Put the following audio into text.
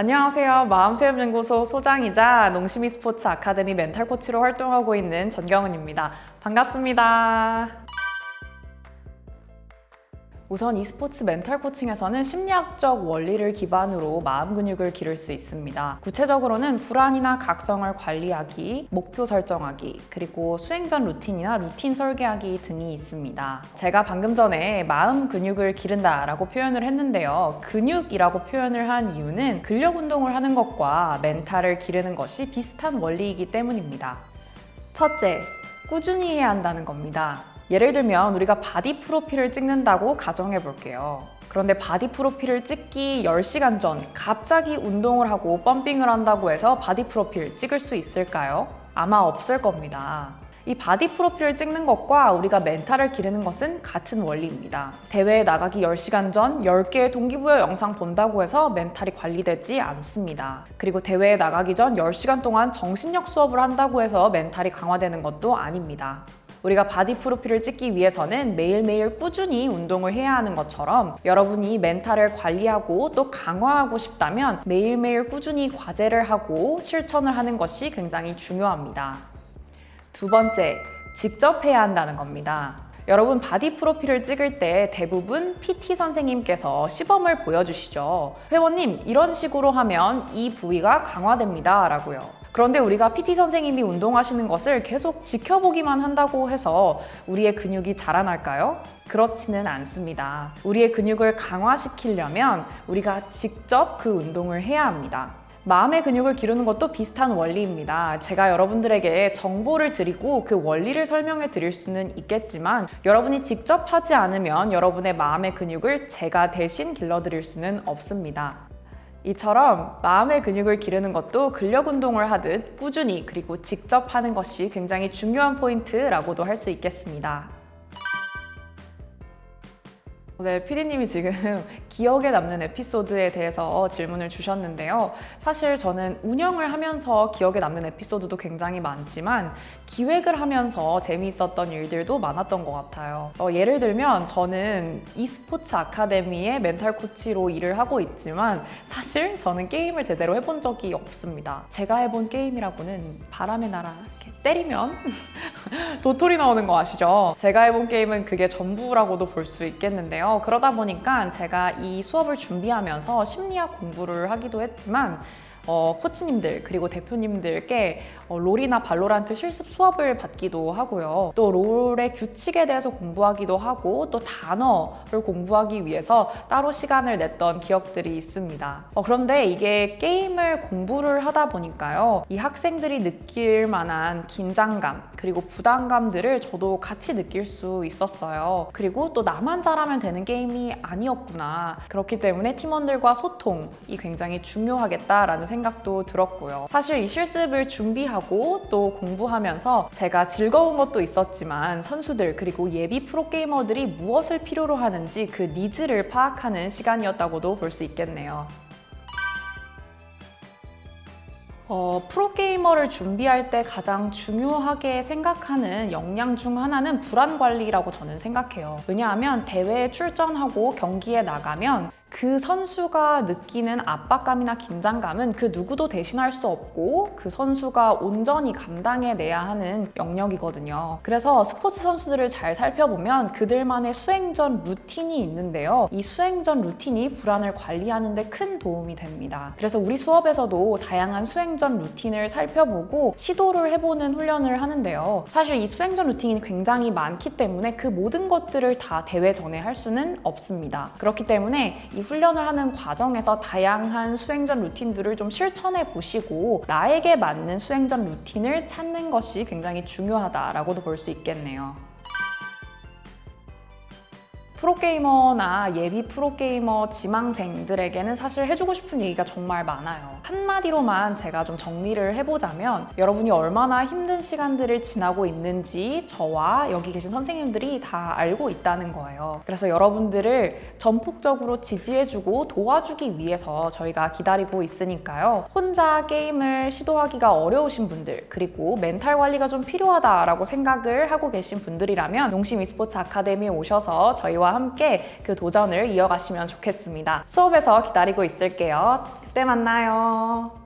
안녕하세요. 마음수협연구소 소장이자 농심이 스포츠 아카데미 멘탈 코치로 활동하고 있는 전경은입니다. 반갑습니다. 우선 e스포츠 멘탈 코칭에서는 심리학적 원리를 기반으로 마음 근육을 기를 수 있습니다. 구체적으로는 불안이나 각성을 관리하기, 목표 설정하기, 그리고 수행 전 루틴이나 루틴 설계하기 등이 있습니다. 제가 방금 전에 마음 근육을 기른다 라고 표현을 했는데요. 근육이라고 표현을 한 이유는 근력 운동을 하는 것과 멘탈을 기르는 것이 비슷한 원리이기 때문입니다. 첫째, 꾸준히 해야 한다는 겁니다. 예를 들면 우리가 바디 프로필을 찍는다고 가정해 볼게요. 그런데 바디 프로필을 찍기 10시간 전 갑자기 운동을 하고 펌핑을 한다고 해서 바디 프로필 찍을 수 있을까요? 아마 없을 겁니다. 이 바디 프로필을 찍는 것과 우리가 멘탈을 기르는 것은 같은 원리입니다. 대회에 나가기 10시간 전 10개의 동기부여 영상 본다고 해서 멘탈이 관리되지 않습니다. 그리고 대회에 나가기 전 10시간 동안 정신력 수업을 한다고 해서 멘탈이 강화되는 것도 아닙니다. 우리가 바디 프로필을 찍기 위해서는 매일매일 꾸준히 운동을 해야 하는 것처럼 여러분이 멘탈을 관리하고 또 강화하고 싶다면 매일매일 꾸준히 과제를 하고 실천을 하는 것이 굉장히 중요합니다. 두 번째, 직접 해야 한다는 겁니다. 여러분 바디 프로필을 찍을 때 대부분 PT 선생님께서 시범을 보여주시죠. 회원님 이런 식으로 하면 이 부위가 강화됩니다 라고요. 그런데 우리가 PT 선생님이 운동하시는 것을 계속 지켜보기만 한다고 해서 우리의 근육이 자라날까요? 그렇지는 않습니다. 우리의 근육을 강화시키려면 우리가 직접 그 운동을 해야 합니다. 마음의 근육을 기르는 것도 비슷한 원리입니다. 제가 여러분들에게 정보를 드리고 그 원리를 설명해 드릴 수는 있겠지만 여러분이 직접 하지 않으면 여러분의 마음의 근육을 제가 대신 길러 드릴 수는 없습니다. 이처럼 마음의 근육을 기르는 것도 근력 운동을 하듯 꾸준히 그리고 직접 하는 것이 굉장히 중요한 포인트라고도 할 수 있겠습니다. 네, 피디님이 지금 기억에 남는 에피소드에 대해서 질문을 주셨는데요. 사실 저는 운영을 하면서 기억에 남는 에피소드도 굉장히 많지만 기획을 하면서 재미있었던 일들도 많았던 것 같아요. 어, 예를 들면 저는 e스포츠 아카데미의 멘탈 코치로 일을 하고 있지만 사실 저는 게임을 제대로 해본 적이 없습니다. 제가 해본 게임이라고는 바람의 나라 이렇게 때리면 도토리 나오는 거 아시죠? 제가 해본 게임은 그게 전부라고도 볼 수 있겠는데요. 그러다 보니까 제가 이 수업을 준비하면서 심리학 공부를 하기도 했지만 어, 코치님들 그리고 대표님들께 어, 롤이나 발로란트 실습 수업을 받기도 하고요. 또 롤의 규칙에 대해서 공부하기도 하고 또 단어를 공부하기 위해서 따로 시간을 냈던 기억들이 있습니다. 어, 그런데 이게 게임을 공부를 하다 보니까요. 이 학생들이 느낄 만한 긴장감 그리고 부담감들을 저도 같이 느낄 수 있었어요. 그리고 또 나만 잘하면 되는 게임이 아니었구나. 그렇기 때문에 팀원들과 소통이 굉장히 중요하겠다라는 생각도 들었고요. 사실 이 실습을 준비하고 또 공부하면서 제가 즐거운 것도 있었지만 선수들 그리고 예비 프로게이머들이 무엇을 필요로 하는지 그 니즈를 파악하는 시간이었다고도 볼 수 있겠네요. 어, 프로게이머를 준비할 때 가장 중요하게 생각하는 역량 중 하나는 불안 관리라고 저는 생각해요. 왜냐하면 대회에 출전하고 경기에 나가면 그 선수가 느끼는 압박감이나 긴장감은 그 누구도 대신할 수 없고 그 선수가 온전히 감당해내야 하는 영역이거든요. 그래서 스포츠 선수들을 잘 살펴보면 그들만의 수행전 루틴이 있는데요. 이 수행전 루틴이 불안을 관리하는데 큰 도움이 됩니다. 그래서 우리 수업에서도 다양한 수행전 루틴을 살펴보고 시도를 해보는 훈련을 하는데요. 사실 이 수행전 루틴이 굉장히 많기 때문에 그 모든 것들을 다 대회 전에 할 수는 없습니다. 그렇기 때문에 이 훈련을 하는 과정에서 다양한 수행전 루틴들을 좀 실천해 보시고 나에게 맞는 수행전 루틴을 찾는 것이 굉장히 중요하다라고도 볼 수 있겠네요. 프로게이머나 예비 프로게이머 지망생들에게는 사실 해주고 싶은 얘기가 정말 많아요. 한마디로만 제가 좀 정리를 해보자면 여러분이 얼마나 힘든 시간들을 지나고 있는지 저와 여기 계신 선생님들이 다 알고 있다는 거예요. 그래서 여러분들을 전폭적으로 지지해주고 도와주기 위해서 저희가 기다리고 있으니까요. 혼자 게임을 시도하기가 어려우신 분들 그리고 멘탈 관리가 좀 필요하다라고 생각을 하고 계신 분들이라면 농심 e스포츠 아카데미에 오셔서 저희와 함께 그 도전을 이어가시면 좋겠습니다. 수업에서 기다리고 있을게요. 그때 만나요.